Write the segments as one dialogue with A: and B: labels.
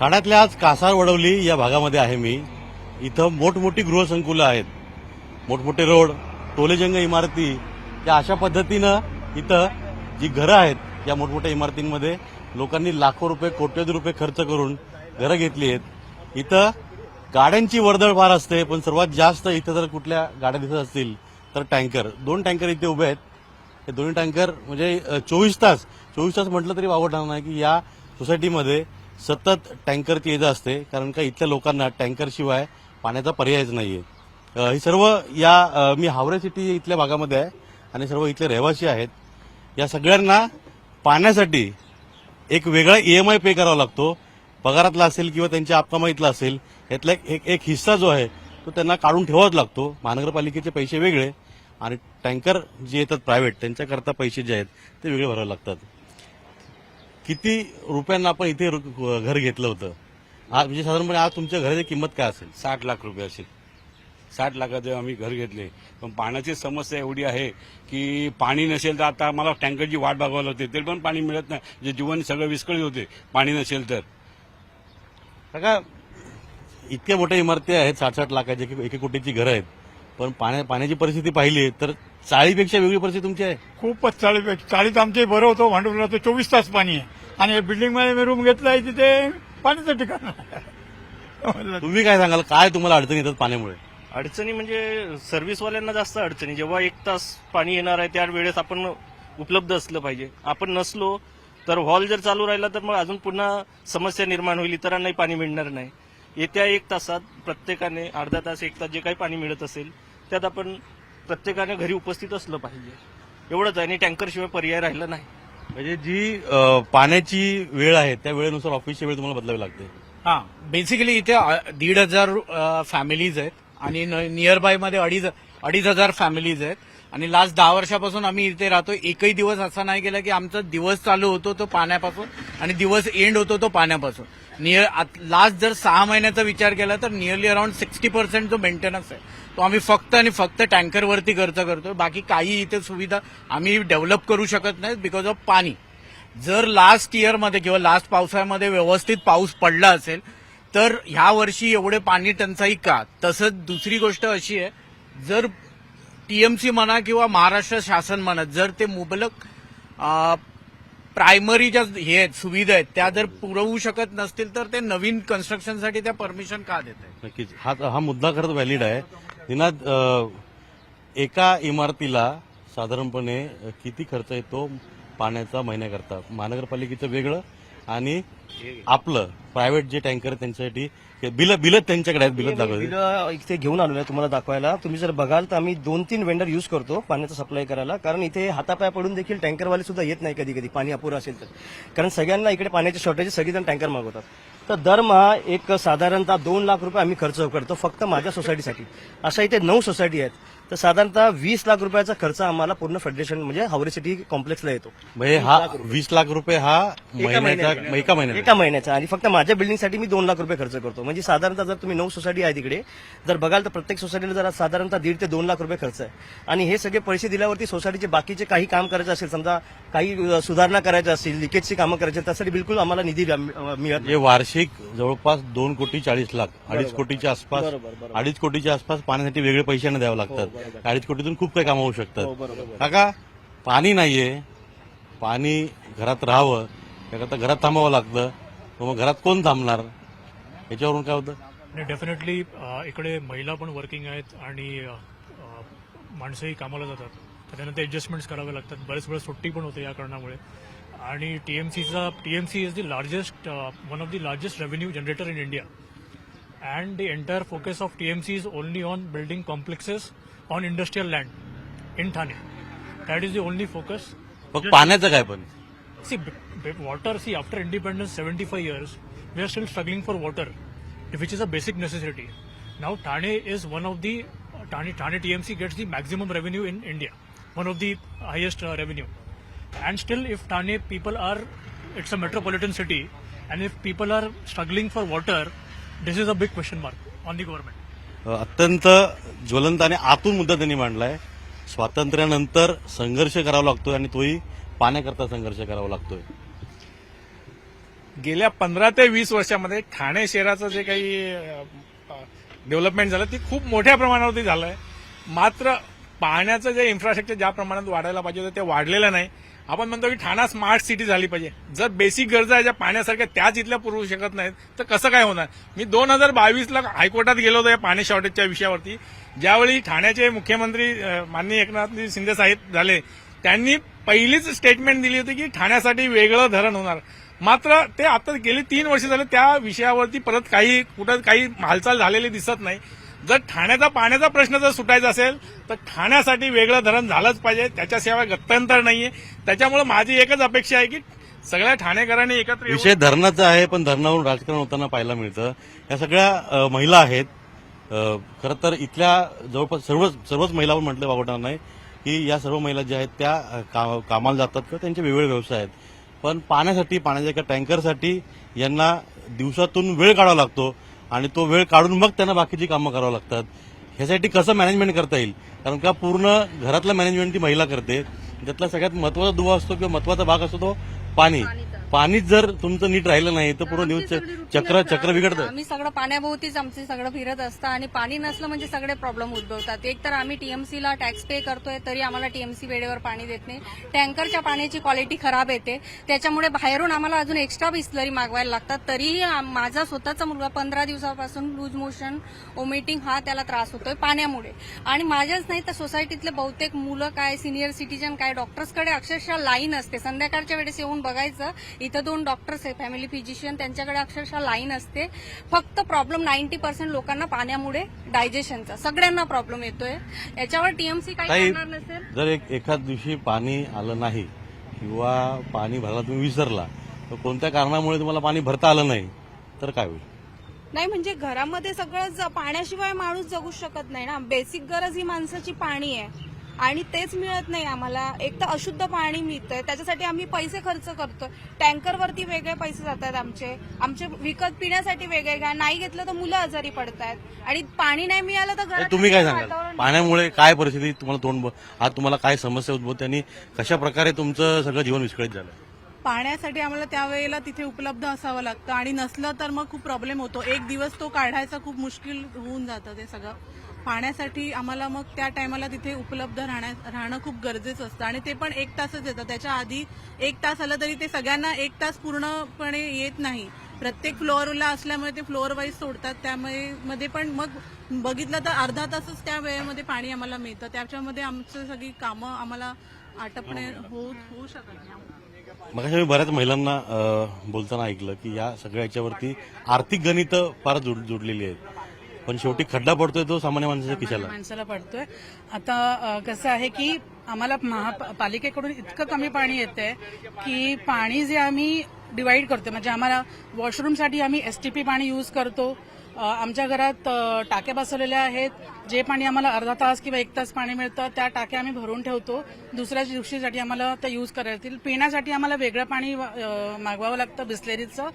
A: ठाण्यातल्या आज कासार वडवली या भागामध्ये आहे मी. इथं मोठमोठी गृहसंकुलं आहेत. मोठमोठे रोड टोलेजंग इमारती. या अशा पद्धतीनं इथं जी घरं आहेत या मोठमोठ्या इमारतींमध्ये लोकांनी लाखो रुपये कोट्यवधी रुपये खर्च करून घरं घेतली आहेत. इथं गाड्यांची वर्दळ फार असते पण सर्वात जास्त इथं जर कुठल्या गाड्या दिसत असतील तर टँकर. दोन टँकर इथे उभे आहेत. हे दोन्ही टँकर म्हणजे चोवीस तास. चोवीस तास म्हटलं तरी वावडणार नाही की या सोसायटीमध्ये सतत टँकरची येजा असते कारण का इथल्या लोकांना टँकरशिवाय पाण्याचा पर्यायच नाहीये. आहे ही सर्व या मी हावरे सिटी इथल्या भागामध्ये आहे आणि सर्व इथले रहिवासी आहेत. या सगळ्यांना पाण्यासाठी एक वेगळा ईएमआय पे करावा लागतो. पगारातला असेल किंवा त्यांच्या आपकामाईतला असेल यातला एक- एक एक हिस्सा जो आहे तो त्यांना काढून ठेवावाच लागतो. महानगरपालिकेचे पैसे वेगळे आणि टँकर जे येतात प्रायव्हेट त्यांच्याकरता पैसे जे आहेत ते वेगळे भरावे लागतात. किती रुपयांना आपण इथे रु- घर घेतलं होतं? आज म्हणजे साधारणपणे आज तुमच्या घराची किंमत काय असेल?
B: साठ लाख रुपये असेल. साठ लाखाचे आम्ही घर घेतले पण पाण्याची समस्या एवढी आहे की पाणी नसेल तर आता आम्हाला टँकरची वाट बघावी लागते. तरी पण पाणी मिळत नाही. जे जीवन सगळं विस्कळीत होते पाणी नसेल तर.
A: काका इतक्या मोठ्या इमारती आहेत साठ साठ लाखाच्या एक एक कोटीची घरं आहेत. पण पाण्या पाण्याची परिस्थिती पाहिली तर चाळीपेक्षा वेगळी परिस्थिती तुमची आहे.
C: खूपच चाळी चाळीत आमचे बरं होतं भांडवला तर चोवीस तास पाणी आहे. आणि बिल्डिंगमध्ये मी रूम घेतलाय तिथे पाण्याचं ठिकाण आहे.
A: तुम्ही काय सांगाल? काय तुम्हाला अडचणी येतात पाण्यामुळे?
D: अडचणी म्हणजे सर्व्हिसवाल्यांना जास्त अडचणी. जेव्हा एक तास पाणी येणार आहे त्या वेळेस आपण उपलब्ध असलं पाहिजे. आपण नसलो तर हॉल जर चालू राहिला तर मग अजून पुन्हा समस्या निर्माण होईल इतरांनाही पाणी मिळणार नाही. येत्या एक तासात प्रत्येकाने अर्धा तास एक तास जे काही पाणी मिळत असेल त्यात आपण प्रत्येकाने घरी उपस्थित असलं पाहिजे. एवढंच आहे. आणि टँकरशिवाय पर्याय राहिला नाही.
A: म्हणजे जी अ, पाण्याची वेळ आहे त्या वेळेनुसार ऑफिसची वेळ तुम्हाला बदलावी लागते.
E: हा. बेसिकली इथे अ, दीड हजार फॅमिलीज आहेत आणि नियर बायमध्ये अडीच अडीच हजार फॅमिलीज आहेत. आणि लास्ट दहा वर्षापासून आम्ही इथे राहतो. एकही दिवस असा नाही गेला की आमचा दिवस चालू होतो तो पाण्यापासून आणि दिवस एंड होतो तो पाण्यापासून. नियर लास्ट जर सहा महिन्याचा विचार केला तर नियरली अराउंड सिक्स्टी पर्सेंट जो मेंटेनन्स आहे तो आम्ही फक्त आणि फक्त टँकरवरती खर्च करतो बाकी काही इथे सुविधा आम्ही डेव्हलप करू शकत नाही बिकॉज ऑफ पाणी. जर लास्ट इयरमध्ये किंवा लास्ट पावसाळ्यामध्ये व्यवस्थित पाऊस पडला असेल तर ह्या वर्षी एवढे पाणी टंचाई का? तसंच दुसरी गोष्ट अशी आहे जर टीएमसी म्हणा किंवा महाराष्ट्र शासन म्हणा जर ते मुबलक प्रायमरी ज्या हे आहेत सुविधा आहेत त्या जर पुरवू शकत नसतील तर ते नवीन कन्स्ट्रक्शनसाठी त्या परमिशन का देत आहेत
A: नक्कीच. हा हा मुद्दा खरंच व्हॅलिड आहे. निनाद एका इमारतीला साधारणपणे किती खर्च येतो पाण्याचा महिन्याकरता? महानगरपालिकेचं वेगळं आणि आपलं प्रायव्हेट जे टँकर आहे त्यांच्यासाठी बिल बिलच त्यांच्याकडे आहेत बिलच दाखवते
F: बिलं इथे घेऊन आलेलो आहे तुम्हाला दाखवायला. तुम्ही जर बघाल तर आम्ही दोन तीन वेंडर युज करतो पाण्याचा सप्लाय करायला. कारण इथे हातापाया पडून देखील टँकरवाले सुद्धा येत नाही कधी कधी पाणी अपुरं असेल तर. कारण सगळ्यांना इकडे पाण्याचे शॉर्टेज सगळेजण टँकर मागवतात. तर दरमहा एक साधारणतः दोन लाख रुपये आम्ही खर्च करतो फक्त माझ्या सोसायटीसाठी अशा इथे नऊ सोसायटी आहेत. तर साधारणतः वीस लाख रुपयाचा खर्च आम्हाला पूर्ण फेडरेशन म्हणजे हावरे सिटी कॉम्प्लेक्सला येतो.
A: म्हणजे हा वीस लाख रुपये. हा महिन्याचा. एका महिन्याचा.
F: एका महिन्याचा. आणि फक्त माझ्या बिल्डिंगसाठी मी दोन लाख रुपये खर्च करतो. म्हणजे साधारणतः जर तुम्ही नऊ सोसायटी आहे तिकडे जर बघाल तर प्रत्येक सोसायटीला जरा साधारणतः दीड ते दोन लाख रुपये खर्च आहे. आणि हे सगळे पैसे दिल्यावरती सोसायटीचे बाकीचे काही काम करायचे असेल समजा काही सुधारणा करायच्या असतील लिकेजची कामं करायची त्यासाठी बिलकुल आम्हाला निधी मिळत नाही.
A: म्हणजे वार्षिक जवळपास दोन कोटी चाळीस लाख अडीच कोटीच्या आसपास. अडीच कोटीच्या आसपास पाण्यासाठी वेगळे पैशाने द्यावे लागतात. अडीच कोटीतून खूप काही कामं होऊ
F: हो,
A: शकतात
F: बरोबर.
A: काका पाणी नाहीये. पाणी घरात राहावं. त्याकरता घरात थांबावं लागतं. तर मग घरात कोण थांबणार? याच्यावरून काय होतं?
G: आणि डेफिनेटली इकडे महिला पण वर्किंग आहेत आणि माणसंही कामाला जातात. तर त्यांना ते ॲडजस्टमेंट्स करावे लागतात. बरेच वेळेस सुट्टी पण होते या कारणामुळे. आणि टीएमसीचा TMC is the largest one of the largest revenue generator in India and the entire focus of TMC is only on building complexes on industrial land in Thane that is the only focus
A: मग पाण्याचं काय पण
G: See, b- b- water, see, after independence, 75 years, we are still struggling for water, which is a basic necessity. Now, Thane is one of the, Thane, Thane TMC gets the maximum revenue in India, one of the highest uh, revenue. And still, if Thane people are, it's a metropolitan city, and if people are struggling for water, this is a big question mark on the government.
A: अत्यंत ज्वलंत आणि आतून मुद्दा त्यांनी मांडलाय. स्वातंत्र्यानंतर संघर्ष करावा लागतोय आणि तोही पाण्याकरता संघर्ष करावा लागतोय.
H: गेल्या पंधरा ते वीस वर्षामध्ये ठाणे शहराचं जे काही डेव्हलपमेंट झालं ती खूप मोठ्या प्रमाणावरती झालं आहे मात्र पाण्याचं जे इन्फ्रास्ट्रक्चर ज्या प्रमाणात वाढायला पाहिजे होतं ते वाढलेलं नाही. आपण म्हणतो की ठाणा स्मार्ट सिटी झाली पाहिजे. जर बेसिक गरजा आहे ज्या पाण्यासारख्या त्याच इथल्या पुरवू शकत नाहीत तर कसं काय होणार? मी दोन हजार बावीसला हायकोर्टात गेलो होतो या पाणी शॉर्टेजच्या विषयावरती. ज्यावेळी ठाण्याचे मुख्यमंत्री माननीय एकनाथ शिंदे साहेब झाले त्यांनी पहिलीच स्टेटमेंट दिली होती की ठाण्यासाठी वेगळं धरण होणार. मात्र ते आता गेली तीन वर्ष झाले त्या विषयावरती परत काही कुठं काही हालचाल झालेली दिसत नाही. जर ठाण्याचा पाण्याचा प्रश्न जर सुटायचा असेल तर ठाण्यासाठी वेगळं धरण झालंच पाहिजे. त्याच्याशिवाय गत्यंतर नाहीये. त्याच्यामुळे माझी एकच अपेक्षा आहे की सगळ्या ठाणेकरांनी एकत्र
A: विषय धरणाचा आहे पण धरणावरून राजकारण होताना पाहायला मिळतं. या सगळ्या महिला आहेत. खरं तर इथल्या जवळपास सर्व सर्वच महिला पण म्हटलं वावडणार नाही की या सर्व महिला ज्या आहेत त्या का- कामाला जातात किंवा त्यांचे वेगवेगळे व्यवसाय आहेत. पण पाण्यासाठी पाण्याच्या एका टँकरसाठी यांना दिवसातून वेळ काढावा लागतो. आणि तो वेळ काढून मग त्यांना बाकीची कामं करावं लागतात. ह्यासाठी कसं मॅनेजमेंट करता येईल? कारण का पूर्ण घरातलं मॅनेजमेंट ती महिला करते. त्यातला सगळ्यात महत्त्वाचा दुवा असतो किंवा महत्त्वाचा भाग असतो तो पाणी. पाणीच जर तुमचं नीट राहिलं नाही तर पूर्ण दिवस चक्र चक्र बिघडतं.
I: आम्ही सगळं पाण्याभोवतीच आमचे सगळं फिरत असतं आणि पाणी नसलं म्हणजे सगळे प्रॉब्लेम उद्भवतात. एक तर आम्ही टीएमसीला टॅक्स पे करतोय तरी आम्हाला टीएमसी वेळेवर पाणी देत नाही. टँकरच्या पाण्याची क्वालिटी खराब येते. त्याच्यामुळे बाहेरून आम्हाला अजून एक्स्ट्रा बिस्लरी मागवायला लागतात. तरीही माझा स्वतःचा मुलगा पंधरा दिवसापासून लूज मोशन ओमिटिंग हा त्याला त्रास होतोय पाण्यामुळे. आणि माझ्याच नाही तर सोसायटीतले बहुतेक मुलं काय सिनियर सिटीजन काय डॉक्टर्सकडे अक्षरशः लाईन असते. संध्याकाळच्या वेळेस येऊन बघायचं इथं दोन डॉक्टर्स आहे फॅमिली फिजिशियन त्यांच्याकडे अक्षरशः लाईन असते. फक्त प्रॉब्लेम नाईन्टी पर्सेंट लोकांना पाण्यामुळे डायजेशनचा सगळ्यांना प्रॉब्लेम येतोय. याच्यावर टीएमसी काही
A: ताई
I: करणार नसेल?
A: जर एक एखाद दिवशी पाणी आलं नाही किंवा पाणी भरायला तुम्ही विसरला तर कोणत्या कारणामुळे तुम्हाला पाणी भरता आलं नाही? तर काय होईल?
J: नाही म्हणजे घरामध्ये सगळं ज- पाण्याशिवाय माणूस जगू शकत नाही ना. बेसिक गरज ही माणसाची पाणी आहे. आणि तेच मिळत नाही आम्हाला. एक तर अशुद्ध पाणी मिळतंय त्याच्यासाठी आम्ही पैसे खर्च करतोय. टँकरवरती वेगळे पैसे जातात आमचे. आमचे विकत पिण्यासाठी वेगळे घ्या नाही घेतलं तर मुलं आजारी पडतायत. आणि पाणी नाही मिळालं तर घरात
A: तुम्ही काय सांगाल? पाण्यामुळे काय परिस्थिती तुम्हाला तोंड आज तुम्हाला काय समस्या उद्भवते आणि कशा प्रकारे तुमचं सगळं जीवन विस्कळीत झालं
K: पाण्यासाठी आम्हाला त्यावेळेला तिथे उपलब्ध असावं लागतं. आणि नसलं तर मग खूप प्रॉब्लेम होतो. एक दिवस तो काढायचा खूप मुश्किल होऊन जातं ते सगळं. पाण्यासाठी आम्हाला मग त्या टायमाला तिथे उपलब्ध राहण्या राहणं खूप गरजेचं असतं. आणि ते पण एक तासच येतं. त्याच्या आधी एक तास आलं तरी ते सगळ्यांना एक तास पूर्णपणे येत नाही. प्रत्येक फ्लोअरला असल्यामुळे ते फ्लोअर वाईज सोडतात. त्यामुळे मध्ये पण मग बघितलं तर अर्धा तासच त्या वेळेमध्ये पाणी आम्हाला मिळतं. त्याच्यामध्ये आमचं सगळी कामं आम्हाला आटपणे होऊ होऊ शकत नाही.
A: मग मी बऱ्याच महिलांना बोलताना ऐकलं की या सगळ्या याच्यावरती आर्थिक गणित फार जुड- जुडलेली आहेत. पण शेवटी खड्डा पडतोय तो सामान्य माणसाच्या खिशाला.
K: माणसाला पडतोय. आता कसं आहे की आम्हाला महापालिकेकडून इतकं कमी पाणी येतंय की पाणी जे आम्ही डिवाइड करतो म्हणजे आम्हाला वॉशरूमसाठी आम्ही एसटीपी पाणी यूज करतो. आमच्या घरात टाक्या बसवलेल्या आहेत. जे पाणी आम्हाला अर्धा तास किंवा एक तास पाणी मिळतं त्या टाक्या आम्ही भरून ठेवतो. दुसऱ्या दिवशीसाठी आम्हाला ते यूज करायला येतील पिण्यासाठी आम्हाला वेगळं पाणी मागवावं लागतं बिस्लेरीचं.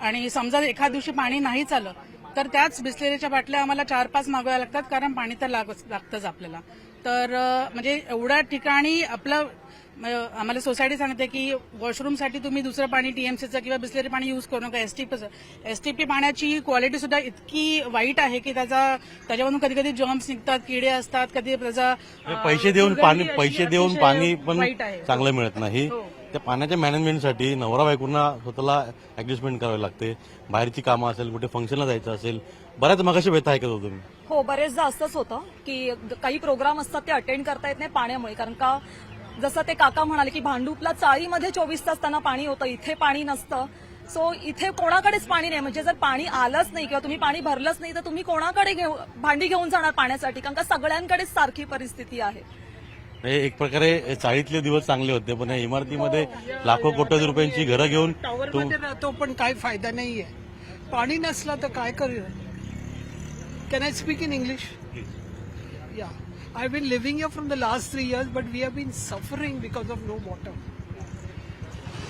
K: आणि समजा एखाद दिवशी पाणी नाहीच आलं तर त्याच बिस्लेरीच्या बाटल्या आम्हाला चार पाच मागवाव्या लागतात कारण पाणी तर लागतंच आपल्याला तर म्हणजे एवढ्या ठिकाणी आपलं आम्हाला सोसायटी सांगते की वॉशरूमसाठी तुम्ही दुसरं पाणी टीएमसीचं किंवा बिस्लेरी पाणी यूज करू नका एसटीपीचं एसटीपी पाण्याची क्वालिटी सुद्धा इतकी वाईट आहे की त्याचा त्याच्यामधून कधी कधी जर्म्स निघतात किडे असतात कधी त्याचा
A: पैसे देऊन पाणी पैसे देऊन पाणी पण
K: वाईट आहे.
A: चांगलं मिळत नाही
K: हो.
A: त्या पाण्याच्या मॅनेजमेंटसाठी नवरा बायकोंना स्वतःला ऍडजस्टमेंट करावी लागते. बाहेरची कामं असेल कुठे फंक्शनला जायचं असेल बऱ्याच मगाशी व्यथा ऐकत होतो मी.
L: हो बरेचदा असंच होतं की काही प्रोग्राम असतात ते अटेंड करता येत नाही पाण्यामुळे. कारण का जसं ते काका म्हणाले की भांडूपला चाळीमध्ये चोवीस तास त्यांना पाणी होतं इथे पाणी नसतं. सो इथे कोणाकडेच पाणी नाही. म्हणजे जर पाणी आलंच नाही किंवा तुम्ही पाणी भरलंच नाही तर तुम्ही कोणाकडे घेऊ भांडी घेऊन जाणार पाण्यासाठी? कारण का सगळ्यांकडेच सारखी परिस्थिती आहे.
A: हे एक प्रकारे चाळीतले दिवस चांगले होते पण या इमारतीमध्ये लाखो कोट्यावधी रुपयांची घरं घेऊन तू
K: राहतो पण काय फायदा नाहीये. पाणी नसलं तर काय करू? Can I speak in English या I been living here from the last three years but we have been suffering because of no water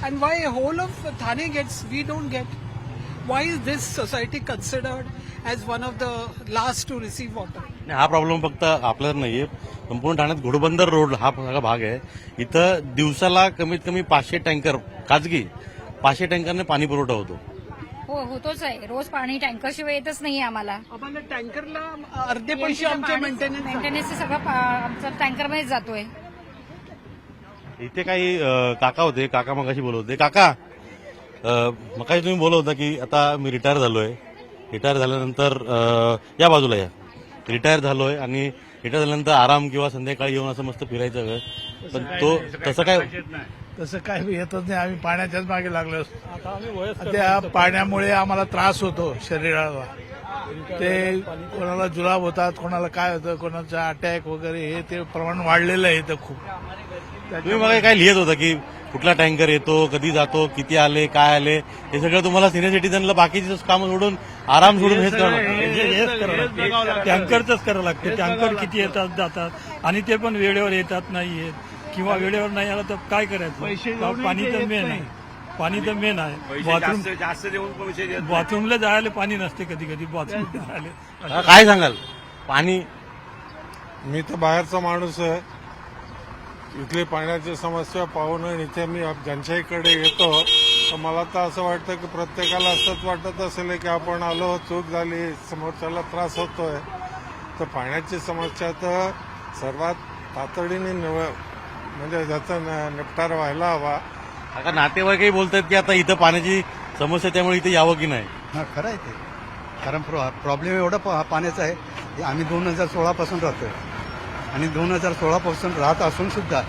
K: and why whole of Thane gets we don't get why is this society considered as one of the last to receive water
A: हा problem फक्त आपल्याला नाहीये. संपूर्ण ठाण्यात Ghodbunder road हा सगळा भाग आहे. इथं दिवसाला कमीत कमी पाचशे टँकर खाजगी पाचशे टँकरने पाणी पुरवठा होतो.
I: हो होतोच आहे. रोज पाणी टँकरशिवाय येतच नाही आम्हाला.
E: आम्हाला टँकरला अर्धे पैसे आमचे मेंटेनन्स
I: मेंटेनन्स सगळं पा- आमचं टँकरमध्येच जातोय.
A: इथे काही अ, काका होते. काका मगाशी बोलत होते. काका अ, मगाशी तुम्ही बोलत होता की आता मी रिटायर झालोय. रिटायर झाल्यानंतर अ, या बाजूला या. रिटायर झालोय आणि रिटायर झाल्यानंतर आराम किंवा संध्याकाळी येऊन असं मस्त फिरायचं पण तो तसं काय
C: तसं काय येतच नाही. आम्ही पाण्याच्याच मागे लागलो असतो. त्या पाण्यामुळे आम्हाला त्रास होतो शरीराला. ते कोणाला जुलाब होतात कोणाला काय होतं कोणाचा अटॅक वगैरे हे ते प्रमाण वाढलेलं आहे इथं खूप.
A: तुम्ही मला काय लिहित होता की कुठला टँकर येतो कधी जातो किती आले काय आले हे सगळं तुम्हाला सिनियर सिटीजनला बाकीचे कामं सोडून आराम सोडून हेच
C: करावं लागतं. टँकरच करावं लागतं. टँकर किती येतात जातात. आणि ते पण वेळेवर येतात नाही येत. किंवा वेळेवर नाही आलं तर काय करायचं? पाणी तर मेन आहे. पाणी तर मेन आहे. बाथरूम
B: जास्त देऊन
C: बाथरूमला जायला पाणी नसते कधी कधी बाथरूमला जायला.
A: काय सांगाल? पाणी
M: मी तर बाहेरचा माणूस आहे. इथली पाण्याची समस्या पाहून इथे मी आप- ज्यांच्याकडे येतो तर मला तर असं वाटतं की प्रत्येकाला असंच वाटत असेल की आपण आलो चूक झाली समोरच्याला त्रास होतोय. तर पाण्याची समस्या तर सर्वात तातडीने निव म्हणजे ज्याचा न- निपटारा व्हायला हवा.
A: आता नातेवाईकही बोलतात की आता इथं पाण्याची समस्या त्यामुळे इथे यावं की नाही?
N: हा खरं आहे ते. कारण प्रॉ प्रॉब्लेम एवढा पा- पाण्याचा आहे की आम्ही दोन हजार सोळापासून राहतोय. आणि दोन हजार सोळापासून राहत असून सुद्धा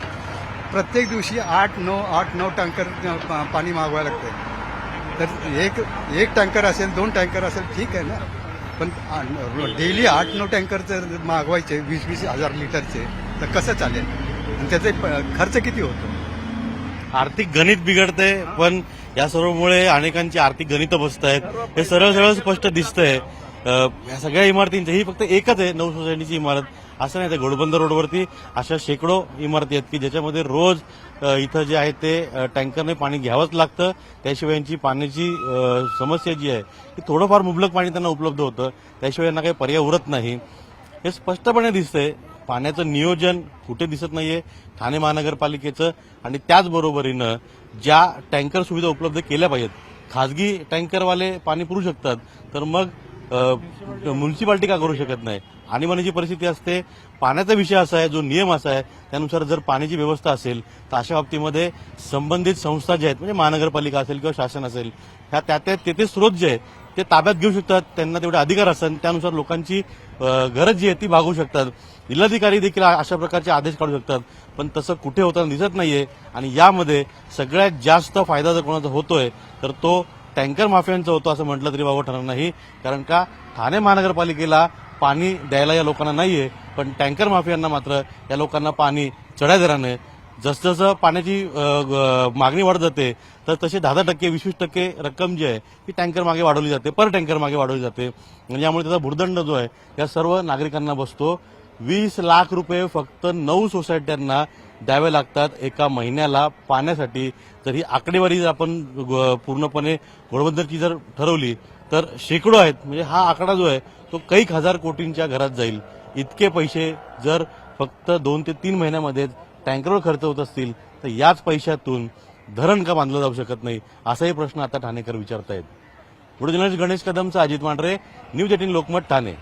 N: प्रत्येक दिवशी आठ नऊ आठ नऊ टँकर पाणी मागवायला लागतंय. तर एक एक टँकर असेल दोन टँकर असेल ठीक आहे ना? पण डेली आठ नऊ टँकर जर मागवायचे वीस वीस हजार लिटरचे तर कसं चालेल? आणि त्याचे खर्च किती होतो?
A: आर्थिक गणित बिघडते पण या सर्वमुळे अनेकांची आर्थिक गणित बसत आहेत हे सरळ सरळ स्पष्ट दिसतंय. या सगळ्या इमारतींची ही फक्त एकच आहे नऊ सोसायटीची इमारत. असं नाही तर घोडबंदर रोडवरती अशा शेकडो इमारती आहेत की ज्याच्यामध्ये रोज इथं जे आहे ते टँकरने पाणी घ्यावंच लागतं. त्याशिवाय यांची पाण्याची समस्या जी आहे की थोडंफार मुबलक पाणी त्यांना उपलब्ध होतं. त्याशिवाय यांना काही पर्याय उरत नाही. हे स्पष्टपणे दिसतंय. पाण्याचं नियोजन कुठे दिसत नाहीये. ठाणे महानगरपालिकेचं आणि त्याचबरोबरीनं ज्या टँकर सुविधा उपलब्ध केल्या पाहिजेत खाजगी टँकरवाले पाणी पुरू शकतात तर मग म्युन्सिपाल्टी का करू शकत नाही? आणीबाणीची परिस्थिती असते. पाण्याचा विषय असा आहे जो नियम असा आहे त्यानुसार जर पाण्याची व्यवस्था असेल तर अशा बाबतीमध्ये संबंधित संस्था ज्या आहेत म्हणजे महानगरपालिका असेल किंवा शासन असेल ह्या त्या त्या तेथे स्रोत जे आहे ते ताब्यात घेऊ शकतात. त्यांना तेवढे अधिकार असतात त्यानुसार लोकांची गरज जी आहे ती भागवू शकतात. जिल्हाधिकारी देखील अशा प्रकारचे आदेश काढू शकतात. पण तसं कुठे होताना दिसत नाहीये. आणि यामध्ये सगळ्यात जास्त फायदा जर कोणाचा होतोय तर तो टँकर माफियांचा होतो असं म्हटलं तरी बाबा ठरणार नाही. कारण का ठाणे महानगरपालिकेला पाणी द्यायला या लोकांना नाहीये पण टँकर माफियांना मात्र या लोकांना पाणी चढ्या दराने जसजसं पाण्याची ग- मागणी वाढत जाते तर तसे दहा दहा टक्के वीस वीस टक्के रक्कम जी आहे ती टँकर मागे वाढवली जाते पर टँकर मागे वाढवली जाते. आणि यामुळे त्याचा भुर्दंड जो आहे या सर्व नागरिकांना बसतो. वीस लाख रुपये फक्त नऊ सोसायट्यांना द्यावे लागतात. एका महिन्याला पाण्यासाठी तर ही आकडेवारी जर आपण पूर्णपणे घोडबंदरची जर ठरवली तर शेकडो आहेत. म्हणजे हा आकडा जो आहे तो कैक हजार कोटींच्या घरात जाईल. इतके पैसे जर फक्त दोन ते तीन महिन्यामध्ये टँकरवर खर्च होत असतील तर याच पैशातून धरण का बांधलं जाऊ शकत नाही असाही प्रश्न आता ठाणेकर विचारतायत. पुढे जर्नलिस्ट गणेश कदमचा अजित मांढरे न्यूज एटीन लोकमत ठाणे.